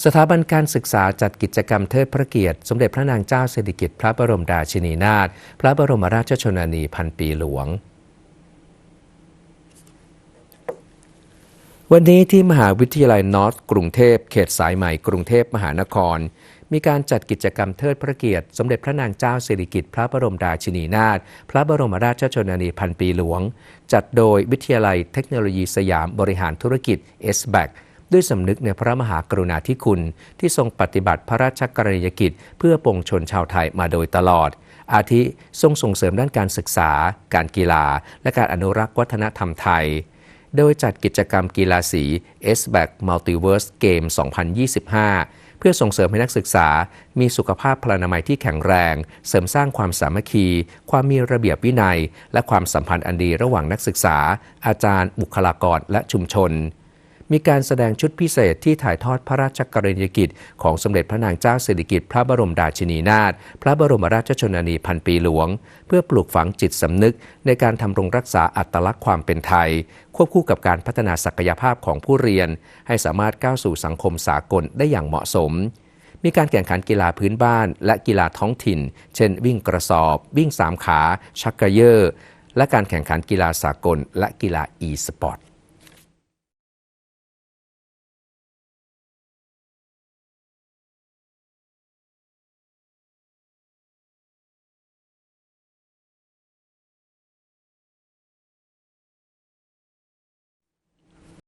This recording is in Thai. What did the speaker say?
สถาบันการศึกษาจัดกิจกรรมเทิดพระเกียรติ สมเด็จพระนางเจ้าสิริกิติ์พระบรมราชินีนาถพระบรมราชชนนีพันปีหลวง วันนี้ที่มหาวิทยาลัยนอร์ทกรุงเทพเขตสายใหม่กรุงเทพมหานคร มีการจัดกิจกรรมเทิดพระเกียรติ สมเด็จพระนางเจ้าสิริกิติ์พระบรมราชินีนาถพระบรมราชชนนีพันปีหลวง จัดโดยวิทยาลัยเทคโนโลยีสยามบริหารธุรกิจ s b a c ด้วยสำนึกในพระมหากรุณาธิคุณ ที่ทรงปฏิบัติพระราชกรณียกิจ เพื่อปวงชนชาวไทยมาโดยตลอด อาทิทรงส่งเสริมด้านการศึกษา การกีฬา และการอนุรักษ์วัฒนธรรมไทย โดยจัดกิจกรรมกีฬาสี s b a c Multiverse Game 2025 เพื่อส่งเสริมให้นักศึกษา มีสุขภาพพลานามัยที่แข็งแรง เสริมสร้างความสามัคคี ความมีระเบียบวินัย และความสัมพันธ์อันดีระหว่างนักศึกษา อาจารย์ บุคลากร และชุมชน มีการแสดงชุดพิเศษที่ถ่ายทอดพระราชกรณียกิจ ของสมเด็จพระนางเจ้าสิริกิติ์พระบรมราชินีนาถพระบรมราชชนนีพันปีหลวง เพื่อปลูกฝังจิตสำนึก ในการทำรงรักษาอัตลักษณ์ความเป็นไทย ควบคู่กับการพัฒนาศักยภาพของผู้เรียน ให้สามารถก้าวสู่สังคมสากลได้อย่างเหมาะสมมีการแข่งขันกีฬาพื้นบ้าน และกีฬาท้องถิ่น เช่น วิ่งกระสอบ วิ่งสามขา ชักกระเยอร์และการแข่งขันกีฬาสากล และกีฬา e สปอร์ต